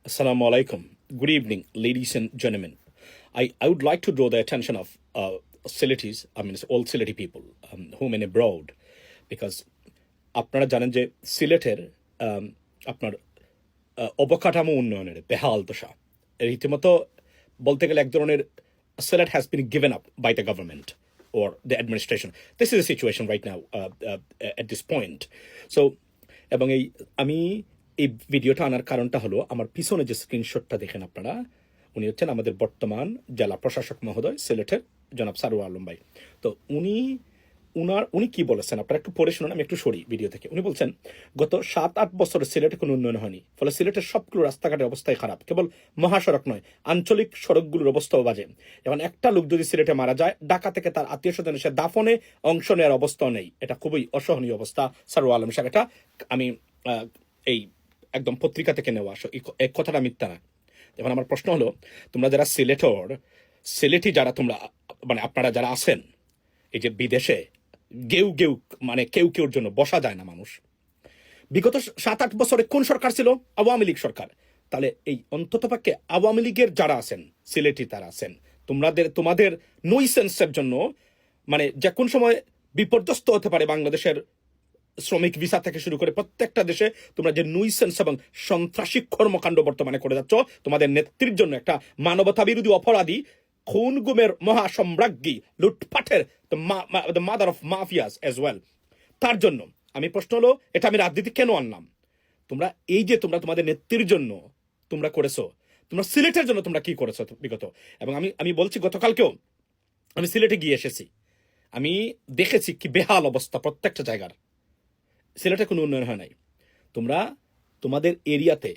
Assalamu alaikum. Good evening, ladies and gentlemen. I, I would like to draw the attention of uh, Silitis, I mean, all Siliti people, um, whom in abroad, because আপনারা জানেন যে সিলেটের um, আপনার আহ, অবকাঠামো উন্নয়নের বেহাল দশা রীতিমতো বলতে গেলে এক ধরনের Sylhet has been given up by the government or the administration. This is the situation right now uh, uh, at this point. So, এবং এই আমি এই ভিডিওটা আনার কারণটা হলো আমার পিছনে যে স্ক্রিনশটটা দেখেন আপনারা, উনি হচ্ছেন আমাদের বর্তমান জেলা প্রশাসক মহোদয়, সিলেটের জনাব সারোয়ার আলম ভাই। তো উনি, উনার, উনি কি বলেছেন? আপনারা একটু পড়ে শুনুন, আমি একটু সরি ভিডিও থেকে। উনি বলছেন, গত সাত আট বছরে সিলেটে কোনো উন্নয়ন হয়নি। ফলে সিলেটের সবগুলো রাস্তাঘাটের অবস্থাই খারাপ। কেবল মহাসড়ক নয়, আঞ্চলিক সড়কগুলোর অবস্থাও বাজে। এখন একটা লোক যদি সিলেটে মারা যায়, ঢাকা থেকে তার আত্মীয় স্বজন এসে দাফনে অংশ নেওয়ার অবস্থাও নেই। এটা খুবই অসহনীয় অবস্থা সারোয়ার আলম সাহেব। এটা আমি এই একদম পত্রিকা থেকে নেওয়া। আসো, এই ক- এই কথাটা মিথ্যা না। এখন আমার প্রশ্ন হলো, তোমরা যারা সিলেটর, সিলেটি যারা তোমরা মানে আপনারা যারা আছেন, এই যে বিদেশে গেউ গেউ মানে কেউ কেউর জন্য বসা যায় না মানুষ। বিগত সাত আট বছরে কোন সরকার ছিল? আওয়ামী লীগ সরকার। তাহলে এই অন্ততপক্ষে আওয়ামী লীগের যারা আছেন, সিলেটি তারা আছেন, তোমাদের তোমাদের নইসেন্সের জন্য মানে যে কোন সময় বিপর্যস্ত হতে পারে বাংলাদেশের শ্রমিক ভিসা থেকে শুরু করে প্রত্যেকটা দেশে তোমরা যে নুইসেন্স এবং সন্ত্রাসী কর্মকাণ্ড বর্তমানে করে যাচ্ছ, তোমাদের নেত্রীর জন্য একটা মানবতা বিরোধী অপরাধী খুন গুমের মহাসম্রাজ্ঞী, লুটপাটের mother of mafias as well তার জন্য আমি প্রশ্ন হলো, এটা আমি রাজনীতি কেন আনলাম? তোমরা এই যে তোমরা তোমাদের নেত্রীর জন্য তোমরা করেছ, তোমরা সিলেটের জন্য তোমরা কি করেছ বিগত? এবং আমি আমি বলছি গতকালকেও আমি সিলেটে গিয়ে এসেছি। আমি দেখেছি কি বেহাল অবস্থা প্রত্যেকটা জায়গার। সিলেটে কোনো উন্নয়ন হয় নাই। তোমরা তোমাদের এরিয়াতে,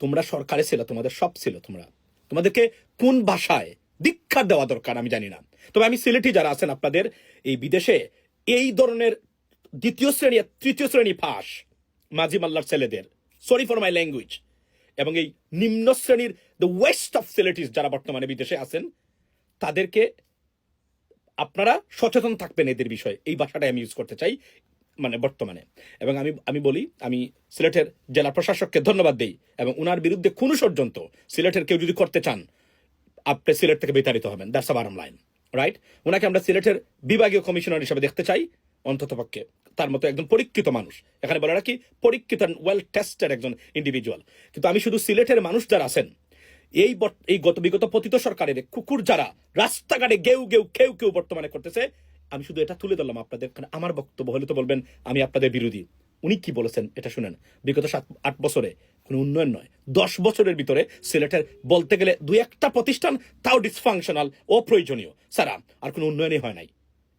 তোমরা সরকারে ছিল, তোমাদের সব ছিল তোমরা। তোমাদেরকে কোন ভাষায় দীক্ষা দেওয়া দরকার আমি জানি না। তবে আমি সিলেটি যারা আছেন আপনাদের, এই বিদেশে এই ধরনের দ্বিতীয় শ্রেণি তৃতীয় শ্রেণি ফাঁস মাঝি মাল্লার ছেলেদের সরি ফর মাই ল্যাঙ্গুয়েজ এবং এই নিম্ন শ্রেণির দ্য ওয়েস্ট অফ সিলেটিস যারা বর্তমানে বিদেশে আছেন, তাদেরকে আপনারা সচেতন থাকবেন এদের বিষয়ে। এই ভাষাটাই আমি ইউজ করতে চাই। মানে বর্তমানে। এবং আমি আমি বলি, আমি সিলেটের জেলা প্রশাসককে ধন্যবাদ দেই এবং ওনার বিরুদ্ধে কোনো ষড়যন্ত্র সিলেটের কেউ যদি করতে চান, আপনি সিলেট থেকে বিতাড়িত হবেন। দ্যাটস বারাম লাইন রাইট ওনাকে আমরা সিলেটের বিভাগীয় কমিশনার হিসেবে দেখতে চাই, অন্তত পক্ষে। তার মতো একজন পরীক্ষিত মানুষ। এখানে বলে রাখি, পরীক্ষিত ওয়েল টেস্টেড একজন ইন্ডিভিজুয়াল কিন্তু আমি শুধু সিলেটের মানুষ যারা আছেন, এই এই গত বিগত পতিত সরকারের কুকুর যারা রাস্তাঘাটে গেউ গেউ কেউ কেউ বর্তমানে করতেছে আমি শুধু এটা তুলে ধরলাম আপনাদের, কারণ আমার বক্তব্য হলে তো বলবেন, আমি আপনাদের বিরোধী। উনি কি বলেছেন এটা শুনেন। বিগত সাত, আট বছরে কোনো উন্নয়ন নয়, দশ বছরের ভিতরে সিলেটের বলতে গেলে দু একটা প্রতিষ্ঠান তাও ডিসফাংশনাল অপ্রয়োজনীয়। সারা, আর কোনো উন্নয়নই হয় নাই।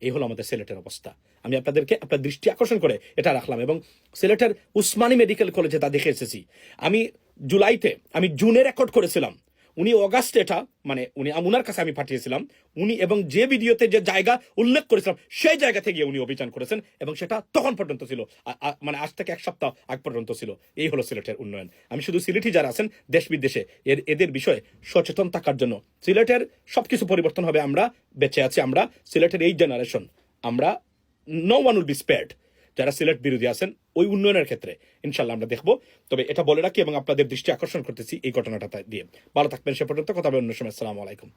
এই হলো আমাদের সিলেটের অবস্থা। আমি আপনাদেরকে আপনার দৃষ্টি আকর্ষণ করে এটা রাখলাম এবং সিলেটের উসমানী মেডিকেল কলেজে তা দেখে এসেছি। আমি জুলাইতে, আমি জুনে রেকর্ড করেছিলাম উনি অগাস্টে এটা মানে উনি উনার কাছে আমি পাঠিয়েছিলাম, উনি এবং যে ভিডিওতে যে জায়গা উল্লেখ করেছিলাম, সেই জায়গা থেকে উনি অভিযান করেছেন এবং সেটা তখন পর্যন্ত ছিল মানে আজ থেকে এক সপ্তাহ আগ পর্যন্ত ছিল। এই হলো সিলেটের উন্নয়ন। আমি শুধু সিলেটি যারা আছেন, দেশ বিদেশে, এর, এদের বিষয়ে সচেতন থাকার জন্য। সিলেটের সব কিছু পরিবর্তন হবে আমরা, বেঁচে আছি আমরা, সিলেটের এই জেনারেশন আমরা no one will be spared যারা সিলেট বিরোধী আছেন ওই উন্নয়নের ক্ষেত্রে ইনশাল্লাহ আমরা দেখব। তবে এটা বলে রাখি এবং আপনাদের দৃষ্টি আকর্ষণ করতেছি এই ঘটনাটা দিয়ে। ভালো থাকবেন, সে পর্যন্ত। কথা হবে অন্য সময়। আসসালামু আলাইকুম।